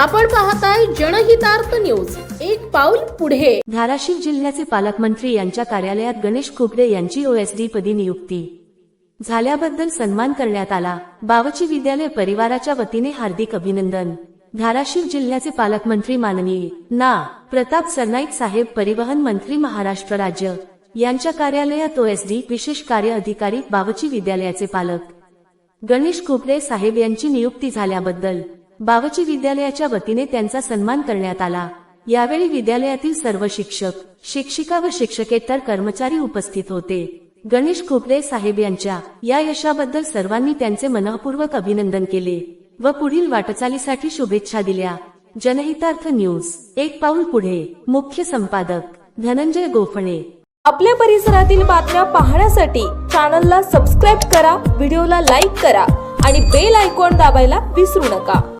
आपण पाहताय जनहितार्थ न्यूज. पाऊल पुढे. धाराशिव जिल्ह्याचे पालकमंत्री यांच्या कार्यालयात गणेश खुपडे यांची ओएसडी पदी नियुक्ती. झाल्याबद्दल सन्मान करण्यात आला. बावची विद्यालय परिवाराच्या वतीने हार्दिक अभिनंदन. धाराशिव जिल्ह्याचे पालकमंत्री माननीय ना. प्रताप सरनाईक साहेब परिवहन मंत्री महाराष्ट्र राज्य. यांच्या कार्यालयात ओएसडी विशेष कार्य अधिकारी बावची विद्यालयाचे पालक. गणेश खुपडे साहेब यांची नियुक्ती झाल्याबद्दल. बावची विद्यालयाच्या वतीने त्यांचा सन्मान करण्यात आला. यावेळी विद्यालयातील सर्व शिक्षक शिक्षिका व शिक्षकेतर कर्मचारी उपस्थित होते. गणेश खोपडे साहेब यांच्या या यशाबद्दल सर्वांनी त्यांचे मनःपूर्वक अभिनंदन केले व पुढील वाटचालीसाठी शुभेच्छा दिल्या. जनहितार्थ न्यूज एक पाऊल पुढे. मुख्य संपादक धनंजय गोफणे. आपल्या परिसरातील बातम्या पाहण्यासाठी चॅनलला सबस्क्राईब करा व्हिडिओला लाईक करा आणि बेल आयकॉन दाबायला विसरू नका.